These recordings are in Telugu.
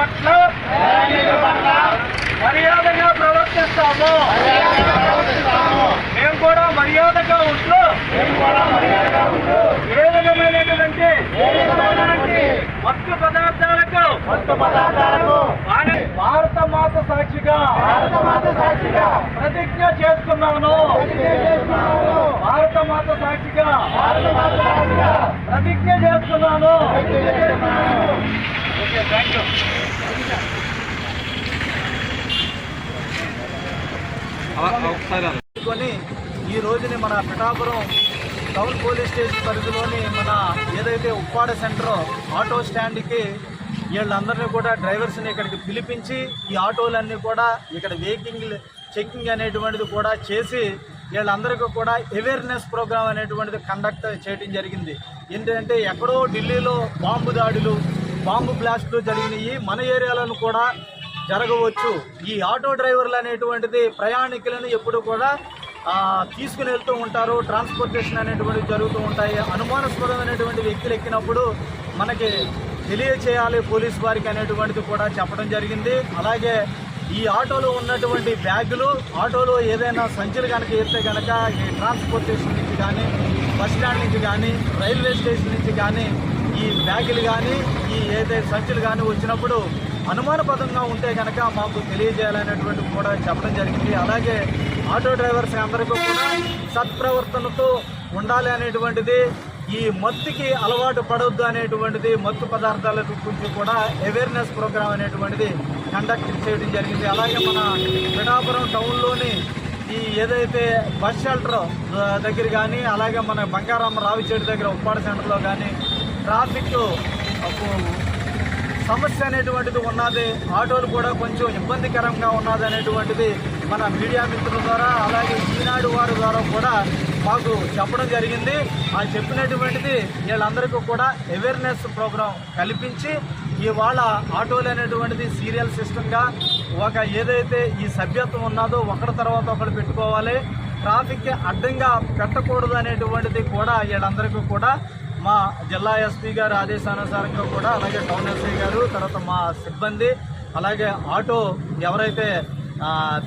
పట్ల మర్యాదగా ప్రవర్తిస్తాము. మేము కూడా మర్యాదగా ఉంటూ ఏ విధమైనటువంటి మత్తు పదార్థాలకు భారత మాత సాక్షిగా భారత మాత సాక్షిగా ప్రతిజ్ఞ చేస్తున్నాను. భారత మాత సాక్షిగా భారత మాత సాక్షిగా ప్రతిజ్ఞ చేస్తున్నాను. ఓకే థ్యాంక్ యూ కొని ఈ రోజుని మన పిఠాపురం టౌన్ పోలీస్ స్టేషన్ పరిధిలోని మన ఏదైతే ఉప్పాడ సెంటర్ ఆటో స్టాండ్కి వీళ్ళందరినీ కూడా డ్రైవర్స్ని ఇక్కడికి పిలిపించి ఈ ఆటోలన్నీ కూడా ఇక్కడ వెహికింగ్ చెకింగ్ అనేటువంటిది కూడా చేసి వీళ్ళందరికీ కూడా అవేర్నెస్ ప్రోగ్రామ్ అనేటువంటిది కండక్ట్ చేయడం జరిగింది. ఏంటంటే ఎక్కడో ఢిల్లీలో బాంబు దాడులు బాంబు బ్లాస్టులు జరిగినాయి. మన ఏరియాలను కూడా జరగవచ్చు. ఈ ఆటో డ్రైవర్లు అనేటువంటిది ప్రయాణికులను ఎప్పుడు కూడా తీసుకుని వెళ్తూ ఉంటారు. ట్రాన్స్పోర్టేషన్ అనేటువంటివి జరుగుతూ ఉంటాయి. అనుమానాస్పదమైనటువంటి వ్యక్తులు ఎక్కినప్పుడు మనకి తెలియచేయాలి. పోలీస్ వారికి అనేటువంటిది కూడా చెప్పడం జరిగింది. అలాగే ఈ ఆటోలో ఉన్నటువంటి బ్యాగులు ఆటోలో ఏదైనా సంచులు కనుక వేస్తే కనుక ఈ ట్రాన్స్పోర్టేషన్ నుంచి కానీ బస్ స్టాండ్ నుంచి కానీ రైల్వే స్టేషన్ నుంచి కానీ ఈ బ్యాగులు కానీ ఈ ఏదైతే సంచులు కానీ వచ్చినప్పుడు అనుమానపదంగా ఉంటే కనుక మాకు తెలియజేయాలనేటువంటి కూడా చెప్పడం జరిగింది. అలాగే ఆటో డ్రైవర్స్ అందరికీ కూడా సత్ప్రవర్తనతో ఉండాలి అనేటువంటిది ఈ మత్తుకి అలవాటు పడవద్దు అనేటువంటిది మత్తు పదార్థాల గురించి కూడా అవేర్నెస్ ప్రోగ్రామ్ అనేటువంటిది కండక్ట్ చేయడం జరిగింది. అలాగే మన పిఠాపురం టౌన్లోని ఈ ఏదైతే బస్ షెల్టర్ దగ్గర కానీ అలాగే మన బంగారం రావిచేడు దగ్గర ఉప్పాడ సెంటర్లో కానీ ట్రాఫిక్ సమస్య అనేటువంటిది ఉన్నది. ఆటోలు కూడా కొంచెం ఇబ్బందికరంగా ఉన్నది అనేటువంటిది మన మీడియా మిత్రుల ద్వారా అలాగే ఈనాడు వారి ద్వారా కూడా మాకు చెప్పడం జరిగింది. ఆ చెప్పినటువంటిది వీళ్ళందరికీ కూడా అవేర్నెస్ ప్రోగ్రాం కల్పించి ఇవాళ ఆటోలు అనేటువంటిది సీరియల్ సిస్టమ్గా ఒక ఏదైతే ఈ సభ్యత్వం ఉన్నదో ఒకరి తర్వాత ఒకటి పెట్టుకోవాలి. ట్రాఫిక్కి అడ్డంగా పెట్టకూడదు అనేటువంటిది కూడా వీళ్ళందరికీ కూడా మా జిల్లా ఎస్పీ గారి ఆదేశానుసారంగా కూడా అలాగే టౌన్ ఎస్పీ గారు తర్వాత మా సిబ్బంది అలాగే ఆటో ఎవరైతే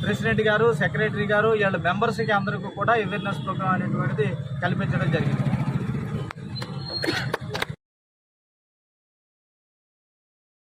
ప్రెసిడెంట్ గారు సెక్రటరీ గారు వీళ్ళ మెంబర్స్కి అందరికీ కూడా అవేర్నెస్ ప్రోగ్రామ్ అనేటువంటిది కల్పించడం జరిగింది.